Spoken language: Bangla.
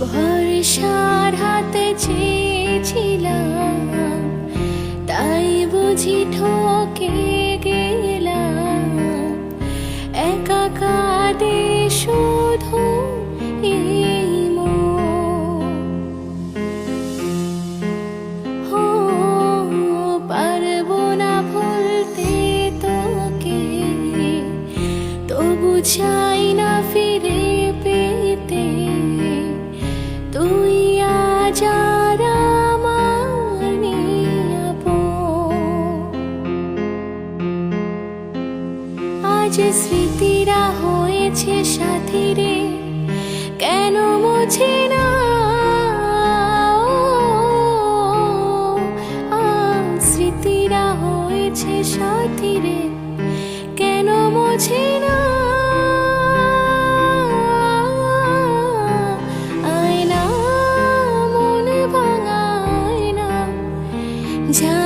ভরসার হাতে চেয়েছিলাম তাই বুঝি ঠকে গেলাম একা কাঁদে শুধু। পারব না ভুলতে আজ স্মৃতিরা হয়েছে সাথী রে, কেন মোছে না? স্মৃতিরা হয়েছে সাথী রে, কেন মোছে না? আয়না, মন ভাঙায় না যা